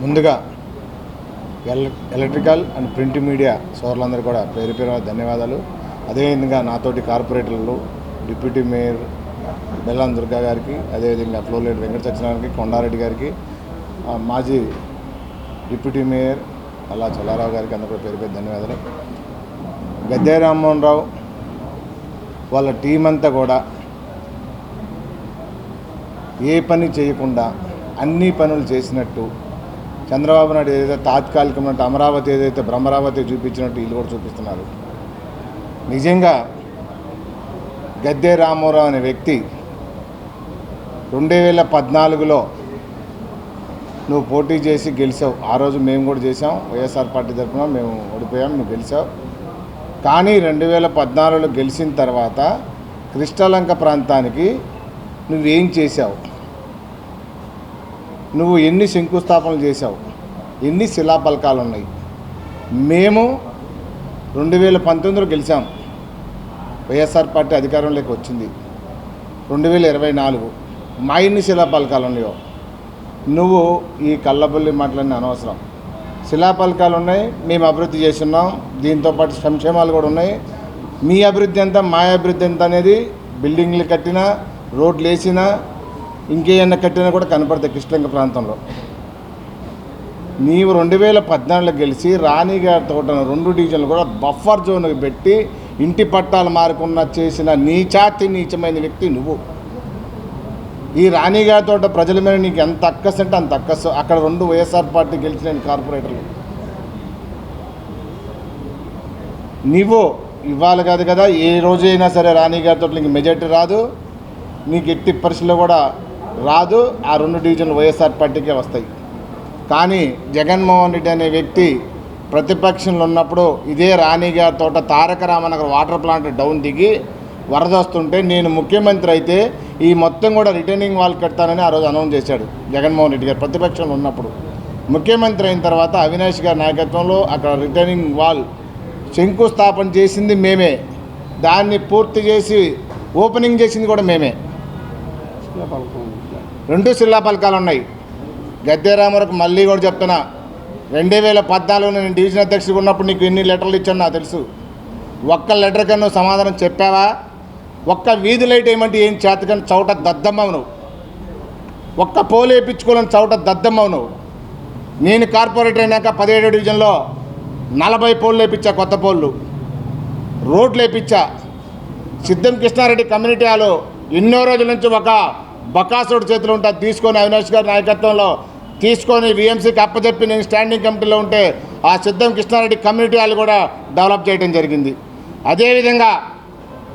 ముందుగా ఎల్ electrical and print media సోదరులందరూ కూడా పేరు పేరు ధన్యవాదాలు. అదేవిధంగా నాతోటి కార్పొరేటర్లు డిప్యూటీ మేయర్ బెల్లం దుర్గా గారికి అదేవిధంగా ఫ్లోలేడ్ వెంకట సత్యనారాయణకి కొండారెడ్డి గారికి మాజీ డిప్యూటీ మేయర్ అలా చల్లారావు గారికి అందరూ పేరు పేరు ధన్యవాదాలు. గద్దె రామ్మోహన్ రావు వాళ్ళ టీం అంతా కూడా ఏ పని చేయకుండా అన్ని పనులు చేసినట్టు చంద్రబాబు నాయుడు ఏదైతే తాత్కాలికమైన అమరావతి ఏదైతే బ్రహ్మరావతి చూపించినట్టు వీళ్ళు కూడా చూపిస్తున్నారు. నిజంగా గద్దె రామారావు అనే వ్యక్తి రెండు వేల పద్నాలుగులో నువ్వు పోటీ చేసి గెలిచావు. ఆ రోజు మేము కూడా చేసాం వైఎస్ఆర్ పార్టీ తరఫున మేము ఓడిపోయాం నువ్వు గెలిచావు. కానీ రెండు వేల పద్నాలుగులో గెలిచిన తర్వాత కృష్ణలంక ప్రాంతానికి నువ్వేం చేసావు నువ్వు ఎన్ని శంకుస్థాపనలు చేశావు? ఎన్ని శిలాపలకాలు ఉన్నాయి? మేము రెండు వేల పంతొమ్మిదిలో గెలిచాం. వైఎస్ఆర్ పార్టీ అధికారంలోకి వచ్చింది. రెండు వేల ఇరవై నాలుగు మా ఎన్ని శిలాపలకాలు ఉన్నాయో? నువ్వు ఈ కళ్ళబుల్లి మాటలన్నీ అనవసరం. శిలాపలకాలు ఉన్నాయి మేము అభివృద్ధి చేస్తున్నాం దీంతో పాటు సంక్షేమాలు కూడా ఉన్నాయి. మీ అభివృద్ధి ఎంత మా అభివృద్ధి ఎంత అనేది బిల్డింగ్లు కట్టినా రోడ్లు వేసినా ఇంకేమన్నా కట్టినా కూడా కనపడతాయి కృష్ణంగ ప్రాంతంలో. నీవు రెండు వేల పద్నాలుగులో గెలిచి రాణి గారి తోట రెండు డివిజన్లు కూడా బఫర్ జోన్కి పెట్టి ఇంటి పట్టాలు మారకుండా చేసిన నీచాతి నీచమైన వ్యక్తి నువ్వు. ఈ రాణిగారి తోట ప్రజల మీద నీకు ఎంత అక్కసు అంటే అంత అక్కసు. అక్కడ రెండు వైఎస్ఆర్ పార్టీ గెలిచిన కార్పొరేటర్లు. నువ్వు ఇవ్వాలి కాదు కదా ఏ రోజైనా సరే రాణి గారి తోట నీకు మెజార్టీ రాదు. నీకు ఎట్టి పరిస్థితుల్లో కూడా రాదు ఆ రెండు డివిజన్లు వైఎస్ఆర్ పార్టీకే వస్తాయి. కానీ జగన్మోహన్ రెడ్డి అనే వ్యక్తి ప్రతిపక్షంలో ఉన్నప్పుడు ఇదే రాణి గారి తోట Taraka Ramanagar water plant down దిగి వరద వస్తుంటే నేను ముఖ్యమంత్రి అయితే ఈ మొత్తం కూడా రిటర్నింగ్ వాల్ కడతానని ఆ రోజు అనౌన్స్ చేశాడు జగన్మోహన్ రెడ్డి గారు ప్రతిపక్షంలో ఉన్నప్పుడు. ముఖ్యమంత్రి అయిన తర్వాత అవినాష్ గారి నాయకత్వంలో అక్కడ రిటర్నింగ్ వాల్ శంకుస్థాపన చేసింది మేమే. దాన్ని పూర్తి చేసి ఓపెనింగ్ చేసింది కూడా మేమే. రెండు శిలా ఫలకాలు ఉన్నాయి. గద్దెరామరకు మళ్ళీ కూడా చెప్తున్నా రెండు వేల పద్నాలుగులో నేను డివిజన్ అధ్యక్షుడు ఉన్నప్పుడు నీకు ఎన్ని లెటర్లు ఇచ్చాను నాకు తెలుసు. ఒక్క లెటర్ కన్నా నువ్వు సమాధానం చెప్పావా? ఒక్క వీధి లైట్ ఏమంటే ఏం చేతకని చౌట దద్దమ్మవు నువ్వు ఒక్క పోలు వేయించుకోలేని చౌట దద్దమ్మవు నువ్వు నేను కార్పొరేటర్ అయినాక పదిహేడు డివిజన్లో నలభై పోళ్ళు వేయించా కొత్త పోళ్ళు. రోడ్లు వేయించా సిద్ధం కృష్ణారెడ్డి కమ్యూనిటీ హాలు ఎన్నో రోజుల నుంచి ఒక బకాసుడు చేతిలో ఉంటుంది తీసుకొని అవినాష్ గారి నాయకత్వంలో తీసుకొని విఎంసీకి అప్పచెప్పి నేను స్టాండింగ్ కమిటీలో ఉంటే ఆ సిద్ధం కృష్ణారెడ్డి కమ్యూనిటీ హాల్ కూడా డెవలప్ చేయడం జరిగింది. అదేవిధంగా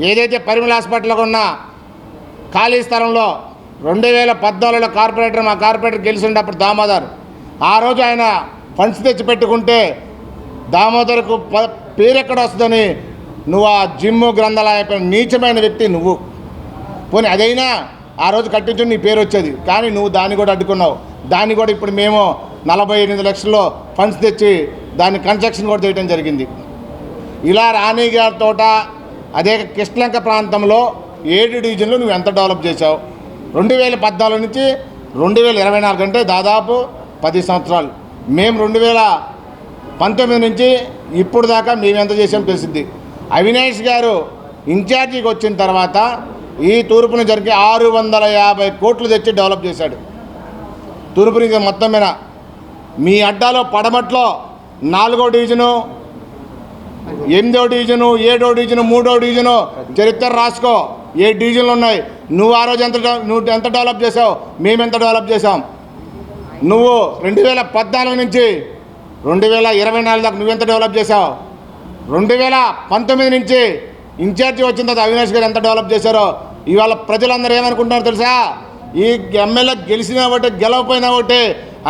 ఏదైతే పరిమళ హాస్పిటల్లో ఉన్న ఖాళీ స్థలంలో రెండు వేల పద్నాలుగులో కార్పొరేటర్ మా కార్పొరేటర్ గెలిచినప్పుడు దామోదర్. ఆ రోజు ఆయన ఫండ్స్ తెచ్చి పెట్టుకుంటే దామోదర్కు ప పేరెక్కడ వస్తుందని నువ్వు ఆ జిమ్ గ్రంథాలయ నీచమైన వ్యక్తి నువ్వు. పోనీ అదైనా ఆ రోజు కట్టించు నీ పేరు వచ్చేది. కానీ నువ్వు దాన్ని కూడా అడ్డుకున్నావు. దాన్ని కూడా ఇప్పుడు మేము నలభై ఎనిమిది లక్షల్లో ఫండ్స్ తెచ్చి దాన్ని కన్స్ట్రక్షన్ కూడా చేయడం జరిగింది. ఇలా రాణి గారి తోట అదే కృష్ణలంక ప్రాంతంలో ఏడు డివిజన్లో నువ్వు ఎంత డెవలప్ చేశావు? రెండు వేల పద్నాలుగు నుంచి రెండు వేల ఇరవై నాలుగు అంటే దాదాపు పది సంవత్సరాలు. మేము రెండు వేల పంతొమ్మిది నుంచి ఇప్పుడు దాకా మేము ఎంత చేసాం తెలిసింది అవినాష్ గారు ఇన్ఛార్జికి వచ్చిన తర్వాత ఈ తూర్పును జరిగి ఆరు వందల యాభై కోట్లు తెచ్చి డెవలప్ చేశాడు. తూర్పు మొత్తం మీద మీ అడ్డాలో పడమట్లో నాలుగో డివిజను ఎనిమిదో డివిజను ఏడో డివిజను మూడో డివిజను చరిత్ర రాసుకో. ఏ డివిజన్లు ఉన్నాయి? నువ్వు ఆ రోజు ఎంత నువ్వు ఎంత డెవలప్ చేసావు మేము ఎంత డెవలప్ చేసాం నువ్వు రెండు వేల పద్నాలుగు నుంచి రెండు వేల ఇరవై నాలుగు దాకా నువ్వెంత డెవలప్ చేసావు రెండు వేల పంతొమ్మిది నుంచి ఇన్ఛార్జి వచ్చిన తర్వాత అవినాష్ గారు ఎంత డెవలప్ చేశారో ఇవాళ ప్రజలందరూ ఏమనుకుంటున్నారు తెలుసా? ఈ ఎమ్మెల్యే గెలిచినా ఒకటే గెలవపోయినా ఒకటే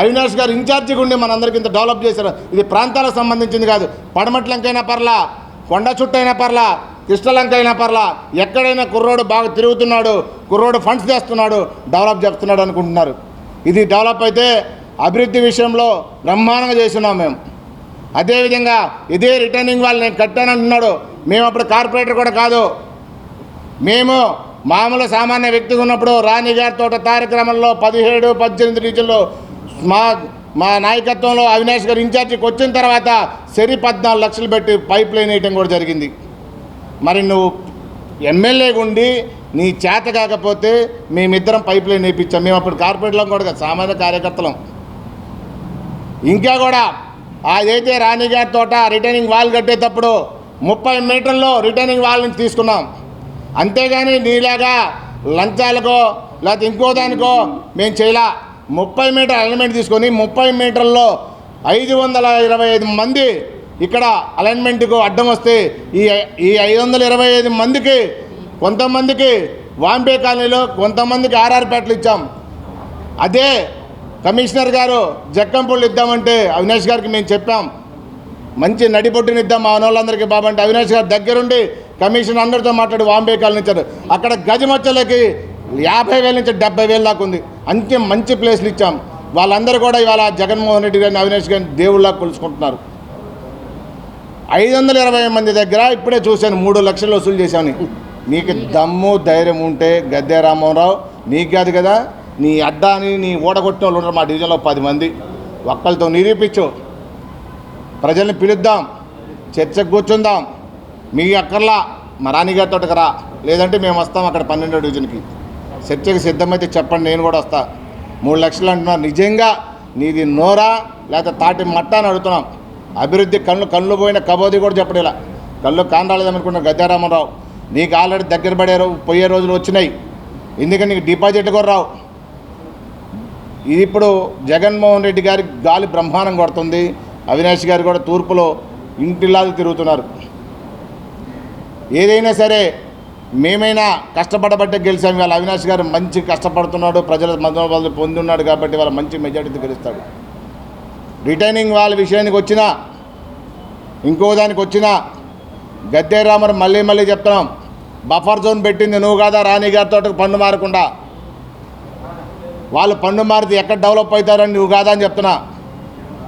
అవినాష్ గారు ఇన్ఛార్జిగా ఉండి మనందరికీ ఇంత డెవలప్ చేశారు. ఇది ప్రాంతాలకు సంబంధించింది కాదు. పడమట్లంకైనా పర్లా కొండ చుట్టైనా పర్లా కృష్ణలంక అయినా పర్లా ఎక్కడైనా కుర్రోడు బాగా తిరుగుతున్నాడు కుర్రోడు ఫండ్స్ తెస్తున్నాడు డెవలప్ చేస్తున్నాడు అనుకుంటున్నారు. ఇది డెవలప్ అయితే అభివృద్ధి విషయంలో బ్రహ్మాండంగా చేస్తున్నాం మేము. అదేవిధంగా ఇదే రిటర్నింగ్ వాళ్ళు నేను కట్టానంటున్నాడు మేము అప్పుడు కార్పొరేటర్ కూడా కాదు. మేము మామూలు సామాన్య వ్యక్తిగా ఉన్నప్పుడు రాణిగారి తోట కార్యక్రమంలో పదిహేడు పద్దెనిమిది రీజన్లో మా మా నాయకత్వంలో అవినాష్ గారు ఇన్ఛార్జికి వచ్చిన తర్వాత సరి పద్నాలుగు లక్షలు పెట్టి పైప్ లైన్ వేయటం కూడా జరిగింది. మరి నువ్వు ఎమ్మెల్యేగా ఉండి నీ చేత కాకపోతే మేమిద్దరం పైప్ లైన్ వేయించాం. మేము అప్పుడు కార్పొరేట్లో కూడా సామాన్య కార్యకర్తలం. ఇంకా కూడా అదైతే రాణిగారి తోట రిటర్నింగ్ వాల్ కట్టేటప్పుడు ముప్పై మీటర్లో రిటర్నింగ్ వాల్ నుంచి తీసుకున్నాం. అంతేగాని నీలాగా లంచాలకో లేకపోతే ఇంకో దానికో మేము చేయలా. ముప్పై మీటర్ అలైన్మెంట్ తీసుకొని ముప్పై మీటర్లో ఐదు వందల ఇరవై ఐదు మంది ఇక్కడ అలైన్మెంట్కు అడ్డం వస్తే ఈ ఈ ఐదు వందల ఇరవై ఐదు మందికి కొంతమందికి వాంపే కాలనీలో కొంతమందికి ఆర్ఆర్పేటలు ఇచ్చాం. అదే కమిషనర్ గారు జక్కంపూళ్ళు ఇద్దామంటే అవినాష్ గారికి మేము చెప్పాం. మంచి నడిపొట్టునిద్దాం మా వాళ్ళందరికీ బాబంటే అవినాష్ గారు దగ్గరుండి కమిషన్ అందరితో మాట్లాడి వాంబే కాలనీ ఇచ్చారు అక్కడ గజమచ్చలకి యాభై వేల నుంచి డెబ్బై వేలు దాకా ఉంది. అంతే మంచి ప్లేస్లు ఇచ్చాం. వాళ్ళందరూ కూడా ఇవాళ జగన్మోహన్ రెడ్డి గారిని అవినాష్ గారిని దేవుళ్ళ కొలుసుకుంటున్నారు ఐదు వందల ఇరవై మంది దగ్గర ఇప్పుడే చూశాను మూడు లక్షలు వసూలు చేశాను నీకు దమ్ము ధైర్యం ఉంటే గద్దె రామ్మోహన్ నీకు కాదు కదా నీ అడ్డాని నీ ఓడగొట్టిన వాళ్ళు ఉన్నారు మా డివిజన్లో పది మంది. ఒక్కళ్ళతో నిరూపించు. ప్రజల్ని పిలుద్దాం. చర్చకు కూర్చుందాం. మీ అక్కర్లా మా తోటికి రా. లేదంటే మేము వస్తాం అక్కడ పన్నెండో డివిజన్కి. చర్చకు సిద్ధమైతే చెప్పండి నేను కూడా వస్తా. మూడు లక్షలు అంటున్నారు. నిజంగా నీది నోరా లేకపోతే తాటి మట్ట అని అడుగుతున్నాం. అభివృద్ధి కళ్ళు కళ్ళు పోయిన కబోది కూడా చెప్పడం ఇలా కళ్ళు కాండాలేదనుకున్న గద్దారామరావు. నీకు ఆల్రెడీ దగ్గర పడే పోయే రోజులు వచ్చినాయి. ఎందుకని నీకు డిపాజిట్ కూడా రావు. ఇది ఇప్పుడు జగన్మోహన్ రెడ్డి గారికి గాలి బ్రహ్మాండం కొడుతుంది. అవినాష్ గారు కూడా తూర్పులో ఇంటిలాగా తిరుగుతున్నారు. ఏదైనా సరే మేమైనా కష్టపడబట్టే గెలిచాం. ఇవాళ అవినాష్ గారు మంచి కష్టపడుతున్నాడు ప్రజల మధ్య పొంది ఉన్నాడు కాబట్టి వాళ్ళ మంచి మెజార్టీతో గెలుస్తాడు. రిటైనింగ్ వాళ్ళ విషయానికి వచ్చినా ఇంకో దానికి వచ్చినా గద్దె రామర్ మళ్ళీ మళ్ళీ చెప్తున్నాం బఫర్ జోన్ పెట్టింది నువ్వు కాదా? రాణి గారితో పన్ను మారకుండా. వాళ్ళు పన్ను మారితే ఎక్కడ డెవలప్ అవుతారని నువ్వు కాదా అని చెప్తున్నా.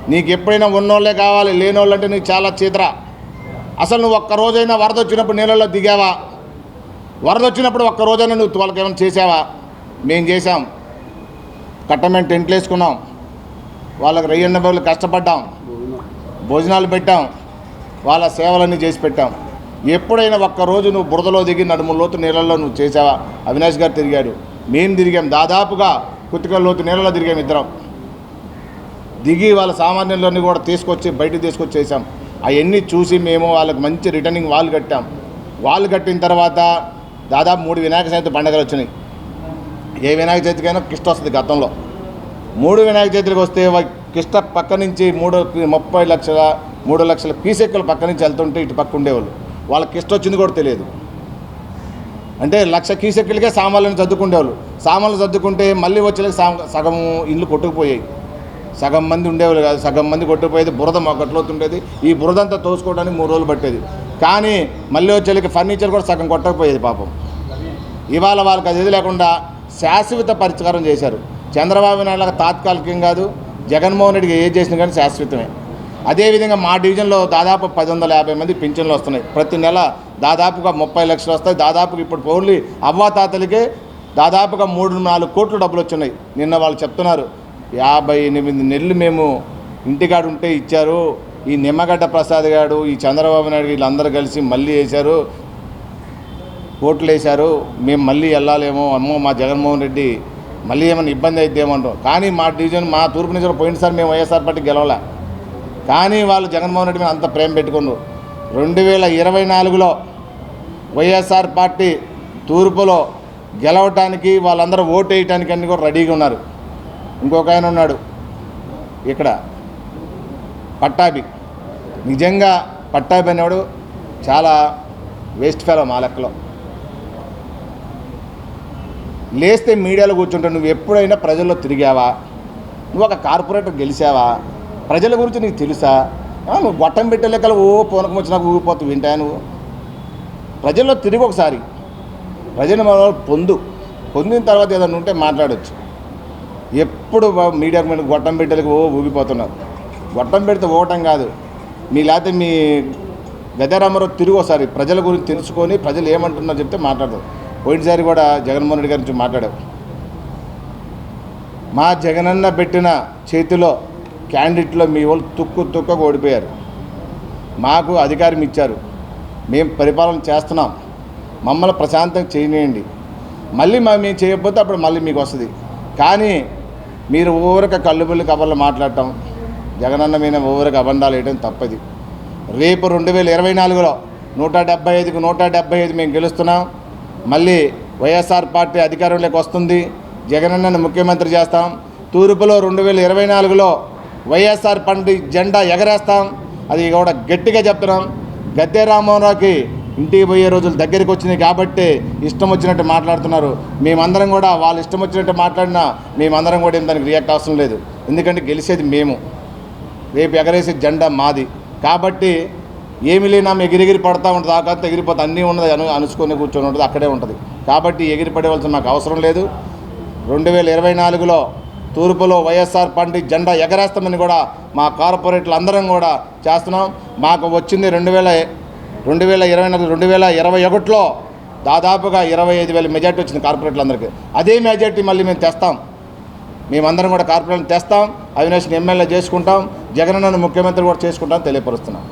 నీకు ఎప్పుడైనా ఉన్నోళ్ళే కావాలి లేనోళ్ళంటే నీకు చాలా చీతరా. అసలు నువ్వు ఒక్క రోజైనా వరద వచ్చినప్పుడు నీళ్ళల్లో దిగావా? వరద వచ్చినప్పుడు ఒక్క రోజైనా నువ్వు వాళ్ళకి ఏమైనా చేసావా? మేము చేసాం కట్టమైన టెంట్లు వేసుకున్నాం. వాళ్ళకి రయ్యన్న బాబులు కష్టపడ్డాం. భోజనాలు పెట్టాం. వాళ్ళ సేవలన్నీ చేసి పెట్టాం. ఎప్పుడైనా ఒక్కరోజు నువ్వు బురదలో దిగి నడుము లోతు నీళ్ళల్లో నువ్వు చేసావా? అవినాష్ గారు తిరిగాడు. మేము తిరిగాం. దాదాపుగా కుత్తిక లోతు నీళ్ళలో తిరిగాం ఇద్దరం. దిగి వాళ్ళ సామాన్యులన్నీ కూడా తీసుకొచ్చి బయటకు తీసుకొచ్చి చేసాం అవన్నీ చూసి మేము వాళ్ళకి మంచి రిటర్నింగ్ వాళ్ళు కట్టాం. వాళ్ళు కట్టిన తర్వాత దాదాపు మూడు వినాయక చవితి పండుగలు వచ్చినాయి. ఏ వినాయక చవితికైనా కిష్ట వస్తుంది గతంలో. మూడు వినాయక చవితికి వస్తే కిష్ట పక్క నుంచి మూడు ముప్పై లక్షల మూడు లక్షల పీసెక్కలు పక్క నుంచి వెళ్తుంటే ఇటు పక్క ఉండేవాళ్ళు. వాళ్ళకి కిష్ట వచ్చింది కూడా తెలియదు. అంటే లక్ష కీసెక్కులకే సామాన్లను సర్దుకుండేవాళ్ళు. సామాన్లు సర్దుకుంటే మళ్ళీ వచ్చేలాగా సగం ఇల్లు కొట్టుకుపోయాయి. సగం మంది ఉండేవాళ్ళు కాదు సగం మంది కొట్టుకుపోయేది బురద మొక్కట్లోతుండేది ఈ బురద అంతా తోసుకోవడానికి మూడు రోజులు పట్టేది. కానీ మళ్ళీ వచ్చేళ్ళకి ఫర్నిచర్ కూడా సగం కొట్టకపోయేది పాపం. ఇవాళ వాళ్ళకి అది ఇది లేకుండా శాశ్వత పరిష్కారం చేశారు. చంద్రబాబు నాయుడు తాత్కాలికం కాదు జగన్మోహన్ రెడ్డికి ఏది చేసినా కానీ శాశ్వతమే. అదేవిధంగా మా డివిజన్లో దాదాపు పది వందల యాభై మంది పింఛన్లు వస్తున్నాయి. ప్రతి నెల దాదాపుగా ముప్పై లక్షలు వస్తాయి. దాదాపుగా ఇప్పుడు ఓన్లీ అవ్వాతాతలకే దాదాపుగా మూడు నాలుగు కోట్లు డబ్బులు వచ్చినాయి. నిన్న వాళ్ళు చెప్తున్నారు. యాభై ఎనిమిది నెలలు మేము ఇంటికాడ ఉంటే ఇచ్చారు. ఈ నిమ్మగడ్డ ప్రసాద్ గారు ఈ చంద్రబాబు నాయుడు వీళ్ళందరూ కలిసి మళ్ళీ వేశారు. ఓట్లు వేశారు మేము మళ్ళీ వెళ్ళాలేమో అమ్మో మా జగన్మోహన్ రెడ్డి మళ్ళీ ఏమైనా ఇబ్బంది అయిద్దేమంటాం కానీ మా డివిజన్ మా తూర్పు నుంచి పోయినసారి మేము వైఎస్ఆర్ పార్టీ గెలవలే. కానీ వాళ్ళు జగన్మోహన్ రెడ్డి మీద అంత ప్రేమ పెట్టుకున్నారు. రెండు వేల ఇరవై నాలుగులో వైఎస్ఆర్ పార్టీ తూర్పులో గెలవటానికి వాళ్ళందరూ ఓటు వేయటానికి అన్నీ కూడా రెడీగా ఉన్నారు. ఇంకొక ఆయన ఉన్నాడు. ఇక్కడ. పట్టాభి. నిజంగా పట్టాభి అనేవాడు చాలా వేస్ట్ ఫెలో మా లెక్కలో. లేస్తే మీడియాలో కూర్చుంటే నువ్వు ఎప్పుడైనా ప్రజల్లో తిరిగావా? నువ్వు ఒక కార్పొరేటర్ గెలిచావా? ప్రజల గురించి నీకు తెలుసా? నువ్వు గొట్టం పెట్టే లెక్కలు ఓ పూనకం వచ్చినాక ఊగిపోతు వింటా నువ్వు? ప్రజల్లో తిరిగి ఒకసారి. ప్రజలు మన పొందు. పొందిన తర్వాత ఏదైనా ఉంటే మాట్లాడచ్చు. ఎప్పుడు మీడియా మీద గొట్టం బిడ్డలకు ఓ ఊగిపోతున్నారు గొట్టం పెడితే ఓటం కాదు. మీ లేకపోతే మీ గదరామారావు తిరిగి ఒకసారి. ప్రజల గురించి తెలుసుకొని ప్రజలు ఏమంటున్నారో చెప్తే మాట్లాడదు పోయినసారి కూడా జగన్మోహన్ రెడ్డి గారి నుంచి మాట్లాడావు. మా జగనన్న పెట్టిన చేతిలో క్యాండిడేట్లో మీ వాళ్ళు తుక్కు తుక్కకు ఓడిపోయారు. మాకు అధికారం ఇచ్చారు. మేము పరిపాలన చేస్తున్నాం. మమ్మల్ని ప్రశాంతంగా చేయనియండి. మళ్ళీ మేము చేయకపోతే అప్పుడు మళ్ళీ మీకు వస్తుంది. కానీ మీరు ఊరక కళ్ళుబుల్లి కబర్లు మాట్లాడటం జగనన్న మీద ఊరక అబండాలు వేయడం తప్పది. రేపు రెండు వేల ఇరవై నాలుగులో నూట డెబ్బై ఐదుకు నూట డెబ్బై ఐదు మేము గెలుస్తున్నాం. మళ్ళీ వైఎస్ఆర్ పార్టీ అధికారంలోకి వస్తుంది. జగనన్నను ముఖ్యమంత్రి చేస్తాం. తూర్పులో రెండు వేల ఇరవై నాలుగులో వైఎస్ఆర్ పండి జెండా ఎగరేస్తాం. అది కూడా గట్టిగా చెప్తున్నాం. గద్దె రామ్మోహన్రావుకి ఇంటికి పోయే రోజులు దగ్గరికి వచ్చినాయి కాబట్టి ఇష్టం వచ్చినట్టు మాట్లాడుతున్నారు. మేమందరం కూడా వాళ్ళు ఇష్టం వచ్చినట్టు మాట్లాడినా మేమందరం కూడా ఏం దానికి రియాక్ట్ అవసరం లేదు. ఎందుకంటే గెలిచేది మేము. రేపు ఎగరేసే జెండా మాది. కాబట్టి ఏమి లేనా ఎగిరెగిరి పడతా ఉంటుంది. ఆ కాస్త ఎగిరిపోతే అన్నీ ఉన్నది. అను అనుసుకొని కూర్చొని ఉంటుంది. అక్కడే ఉంటుంది. కాబట్టి ఎగిరి పడేవలసిన మాకు అవసరం లేదు. రెండు వేల ఇరవై నాలుగులో తూర్పులో వైఎస్ఆర్ పార్టీ జెండా ఎగరేస్తామని కూడా మా కార్పొరేట్లు అందరం కూడా చేస్తున్నాం. మాకు వచ్చింది రెండు వేల రెండు వేల ఇరవై నాలుగు రెండు వేల ఇరవై ఒకటిలో దాదాపుగా ఇరవై ఐదు వేల మెజార్టీ వచ్చింది కార్పొరేట్లందరికీ అదే మెజార్టీ మళ్ళీ మేము తెస్తాం. మేమందరం కూడా కార్పొరేట్లు తెస్తాం. అవినాష్ని ఎమ్మెల్యే చేసుకుంటాం. జగనన్నను ముఖ్యమంత్రి కూడా చేసుకుంటాం తెలియపరుస్తున్నాం.